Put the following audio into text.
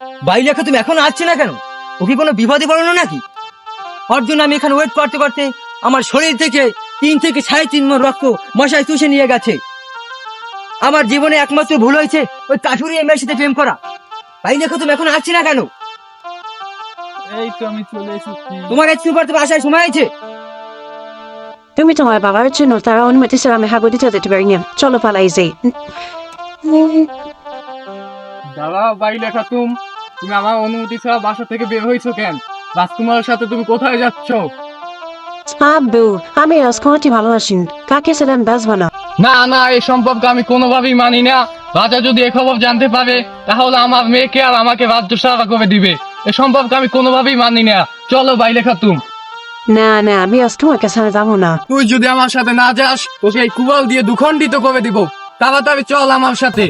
বাড়ি লেখা তুমি এখনও আসছে না কেন? ও কি কোনো বিপদে পড়ো নাকি? ওর জন্য আমি এখানে ওয়েট করতে করতে আমার শরীর থেকে তিন থেকে সাড়ে তিন মন রক্ত মশায় চুষে নিয়ে গেছে। আমার জীবনে একমাত্র ভুল হয়েছে ওই কাঠুরি এমের সাথে প্রেম করা। বাড়ি লেখা তুমি এখন আসছি না কেন? এই তো আমি চলে এসেছি। তোমার একটু পর তোমার আসার সময় আছে। তুমি তোমার বাবার জন্য তারা অনুমতি ছাড়া আমি হাগু দিতে যেতে পারি না চলো পালাই যাই। দাদা বাড়ি লেখা তুম। তুমি আমার অনুমতি ছাড়া বাসা থেকে বের হয়েছো কেন? রাজকুমারের সাথে তুমি কোথায় যাচ্ছ? আব্বু আমি রাজকুমারটি ভালোবাসি। কাকে ছিলেন না। না না এই সম্পর্ক আমি কোনোভাবেই মানি না। রাজা যদি এ খবর জানতে পারে তাহলে আমার মেয়েকে আর আমাকে রাজ্য সারা করে দিবে। এ সম্পর্ক আমি কোনোভাবেই মানি না। চলো বাই লেখা তুম। না না আমি রাজকুমারকে ছাড়া যাব না। তুই যদি আমার সাথে না যাস তোকে এই কুবাল দিয়ে দুখণ্ডিত করে দিব। তাড়াতাড়ি চল আমার সাথে।